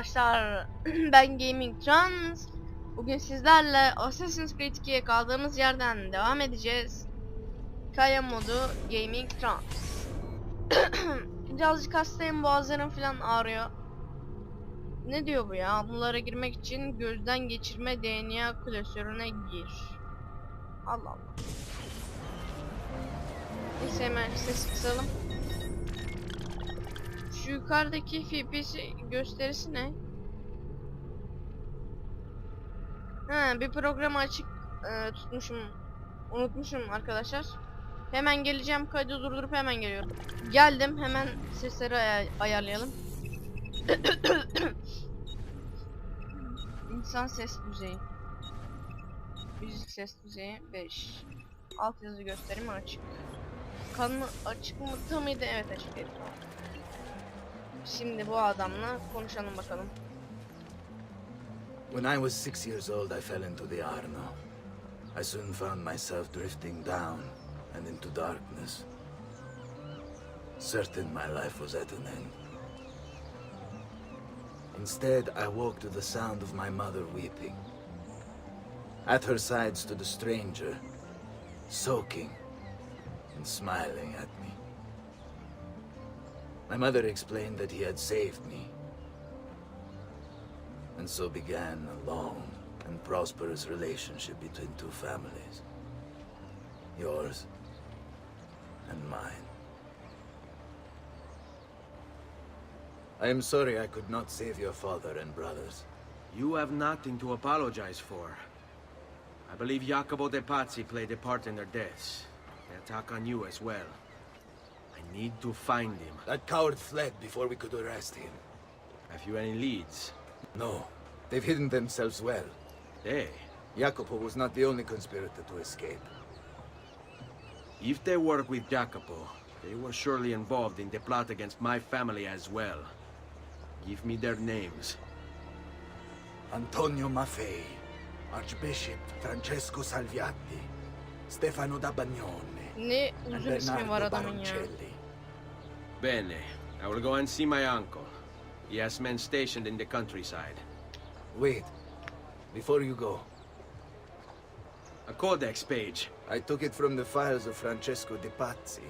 Arkadaşlar. ben Gaming Trans. Bugün sizlerle Assassin's Creed 2'ye kaldığımız yerden devam edeceğiz. Kaya modu Gaming Trans. Birazcık hastayım boğazlarım falan ağrıyor. Ne diyor bu ya? Bunlara girmek için gözden geçirme DNA klasörüne gir. Allah Allah. Neyse hemen ses kısalım. Yukarıdaki FPS gösterisi ne? Ha, bir programı açık e, tutmuşum. Unutmuşum arkadaşlar. Hemen geleceğim. Kaydı durdurup hemen geliyorum. Geldim. Hemen sesleri ay- ayarlayalım. İnsan ses düzeyi. Müzik ses düzeyi 5. Alt yazı gösterimi açık. Kanı açık mı? Tam mıydı? Evet açık değil. Şimdi bu adamla konuşalım bakalım. When I was six years old, I fell into the Arno. I soon found myself drifting down and into darkness. Certain my life was at an end. Instead, I woke to the sound of my mother weeping. At her side stood a stranger, soaking and smiling at me. My mother explained that he had saved me and so began a long and prosperous relationship between two families. Yours and mine. I am sorry I could not save your father and brothers. You have nothing to apologize for. I believe Jacopo de Pazzi played a part in their deaths. They attack on you as well. I need to find him. That coward fled before we could arrest him. Have you any leads? No, they've hidden themselves well. They? Jacopo was not the only conspirator to escape. If they work with Jacopo, they were surely involved in the plot against my family as well. Give me their names. Antonio Maffei, Archbishop Francesco Salviati, Stefano da Bagnone, Ne and uzun ismi var Bernardo. Baroncelli. Bene. I will go and see my uncle. He has men stationed in the countryside. Wait, before you go, A codex page. I took it from the files of Francesco de Pazzi,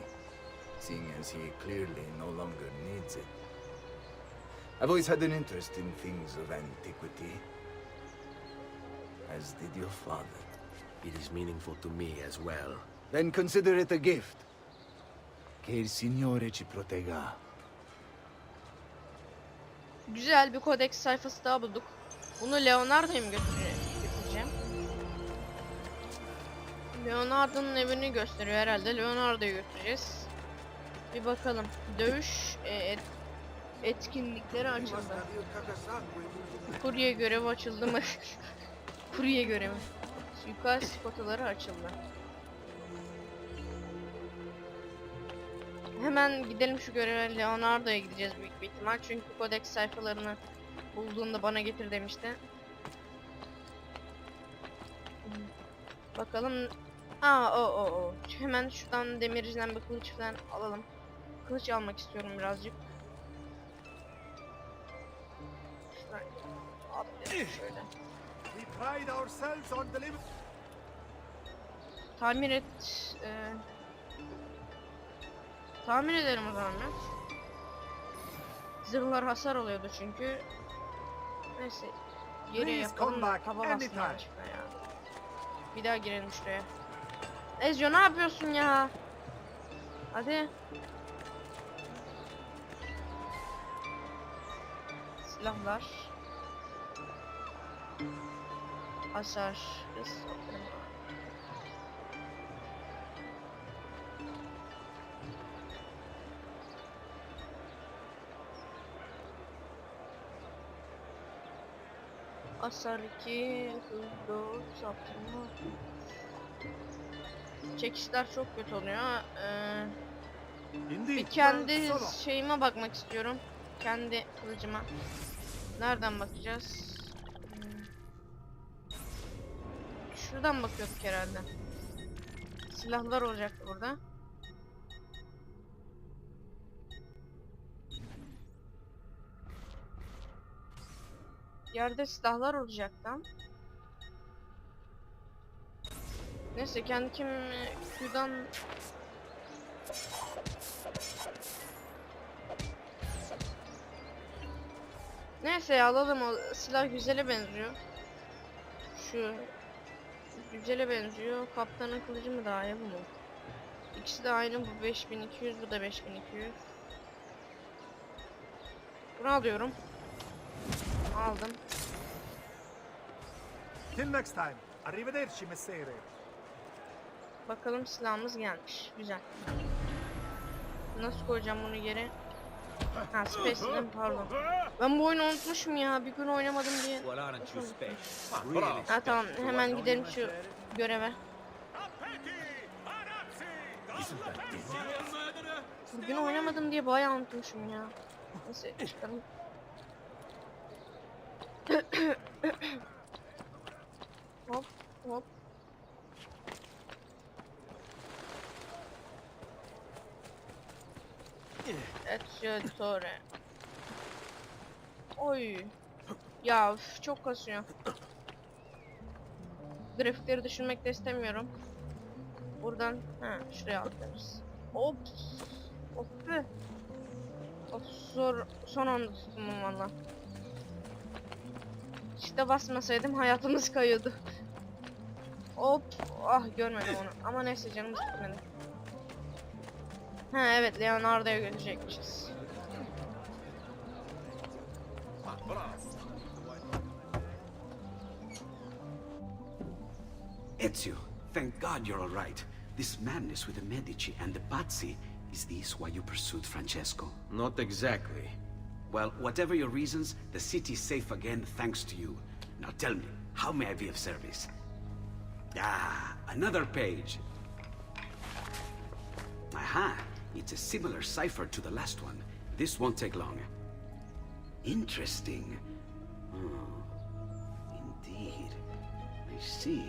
seeing as he clearly no longer needs it. I've always had an interest in things of antiquity, as did your father. It is meaningful to me as well. Then consider it a gift. Che il Signore ci protegga. Güzel bir kodeks sayfası daha bulduk. Bunu Leonardo'ya mı götüreceğim? Leonardo'nun evini gösteriyor herhalde. Leonardo'yu götüreceğiz. Bir bakalım. Dövüş e, et- etkinlikleri açıldı. Kurye görevi açıldı mı? Kurye görevi. Suikast kotaları açıldı. Hemen gidelim şu göreve Leonardo'ya gideceğiz büyük bir ihtimal. Çünkü kodeks sayfalarını bulduğunda bana getir demişti. Bakalım. Aa o o o. Hemen şuradan demirciden bir kılıç falan alalım. Kılıç almak istiyorum birazcık. Şöyle. Tamir et. E, tamir edelim o zaman ben. Zırhlar hasar oluyordu çünkü. Neyse. Geriye yapalım da bassınlar açıkta ya. Bir daha girelim şuraya. Ezio ne yapıyorsun ya? Hadi. Silahlar. Hasar. Hız, Hasar 2, hız 4, saptırma. Çekişler çok kötü oluyor. Ee, bir kendi şeyime bakmak istiyorum. Kendi kılıcıma. Nereden bakacağız? Hmm. Şuradan bakıyorduk herhalde. Silahlar olacak burada. Yerde silahlar olacaktı. Neyse kendi kim Q'dan Neyse alalım o silah güzele benziyor. Şu güzele benziyor. Kaptanın kılıcı mı daha iyi bu mu? İkisi de aynı bu 5200 bu da 5200. Bunu alıyorum. Aldım. Till next time. Arrivederci, messere. Bakalım silahımız gelmiş. Güzel. Nasıl koyacağım bunu geri? Ha Space dedim pardon. Ben bu oyunu unutmuşum ya. Bir gün oynamadım diye. Ha tamam hemen gidelim şu göreve. Bugün oynamadım diye bayağı unutmuşum ya. Neyse çıkalım. Hop hop. Etçetore. Oy. Ya üf, çok kasıyor. Grafikleri düşünmek de istemiyorum. Buradan ha şuraya. Ops. Of be. Of zor son anda tuttum valla. İşte basmasaydım hayatımız kayıyordu. Hop. Ah görmedim onu. Ama neyse canımız gitmedi. Ha evet Leonardo'ya götürecekmişiz. Ezio, thank God you're all right. This madness with the Medici and the Pazzi, is this why you pursued Francesco? Not exactly. Well, whatever your reasons, the city's safe again thanks to you. Now tell me, how may I be of service? Ah, another page. Aha, it's a similar cipher to the last one. This won't take long. Interesting. Oh, indeed. I see.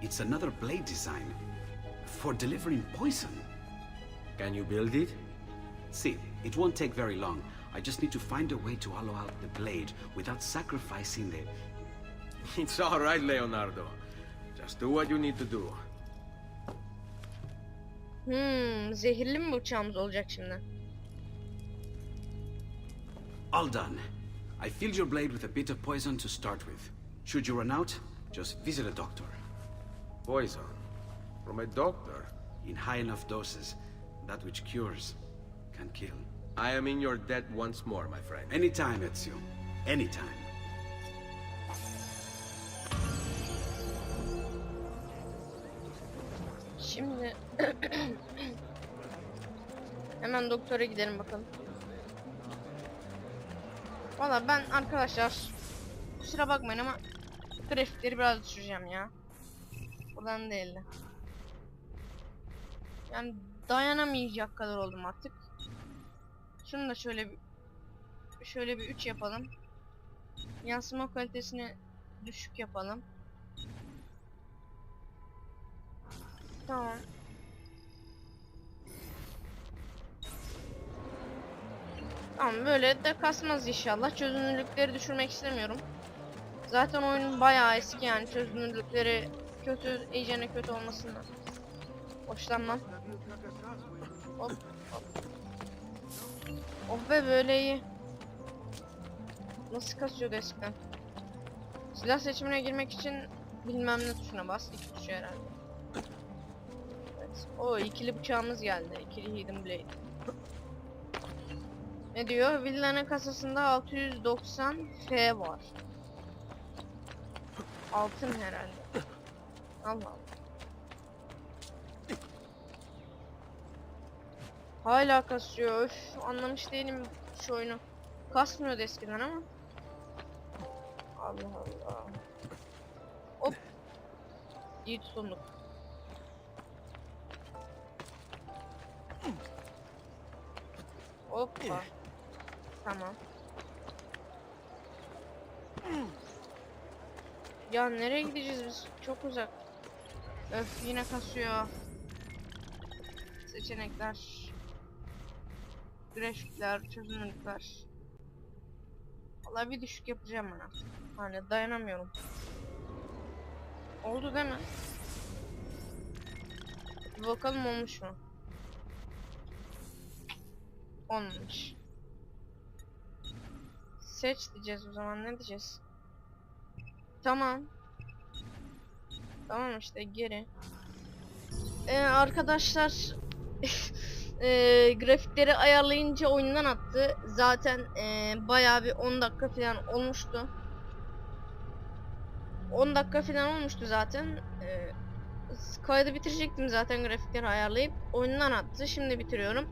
It's another blade design for delivering poison. Can you build it? See, it won't take very long. I just need to find a way to hollow out the blade without sacrificing the. It's all right, Leonardo. Just do what you need to do. Hmm, zehirli mi uçağımız olacak şimdi? All done. I filled your blade with a bit of poison to start with. Should you run out, just visit a doctor. Poison. From a doctor. In high enough doses, that which cures can kill. I am in your debt once more, my friend. Anytime, Ezio. Anytime. Şimdi hemen doktora gidelim bakalım. Valla ben arkadaşlar kusura bakmayın ama grafikleri biraz düşüreceğim ya. Buradan değil de. Yani dayanamayacak kadar oldum artık. Şunu da şöyle bir şöyle bir 3 yapalım. Yansıma kalitesini düşük yapalım. Tamam. Tamam böyle de kasmaz inşallah. Çözünürlükleri düşürmek istemiyorum. Zaten oyun bayağı eski yani çözünürlükleri kötü, iyicene kötü olmasından. Hoşlanmam. Hop hop. Oh be böyle iyi. Nasıl kasıyordu eskiden? Silah seçimine girmek için bilmem ne tuşuna bas. İki tuşu herhalde. Evet. O ikili bıçağımız geldi. İkili hidden blade. Ne diyor? Villanın kasasında 690 F var. Altın herhalde. Allah Allah. Hala kasıyor. Öf, anlamış değilim şu oyunu. Kasmıyordu eskiden ama. Allah Allah. Hop. İyi tutunduk. Hoppa. Tamam. Ya nereye gideceğiz biz? Çok uzak. Öf yine kasıyor. Seçenekler. Grafikler, çözünürlükler. Vallahi bir düşük yapacağım artık. Hani dayanamıyorum. Oldu değil mi? Bir bakalım olmuş mu? Olmamış. Seç diyeceğiz o zaman ne diyeceğiz? Tamam. Tamam işte geri. Ee, arkadaşlar ee, grafikleri ayarlayınca oyundan attı. Zaten ee, bayağı bir 10 dakika falan olmuştu. 10 dakika falan olmuştu zaten. Ee, kaydı bitirecektim zaten grafikleri ayarlayıp. Oyundan attı. Şimdi bitiriyorum.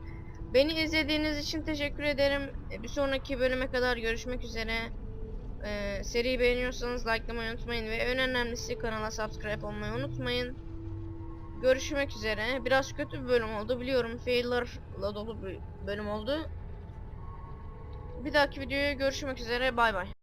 Beni izlediğiniz için teşekkür ederim. Ee, Bir sonraki bölüme kadar görüşmek üzere. Ee, seriyi beğeniyorsanız likelamayı unutmayın ve en önemlisi kanala subscribe olmayı unutmayın. Görüşmek üzere. Biraz kötü bir bölüm oldu biliyorum. Fail'larla dolu bir bölüm oldu. Bir dahaki videoya görüşmek üzere. Bay bay.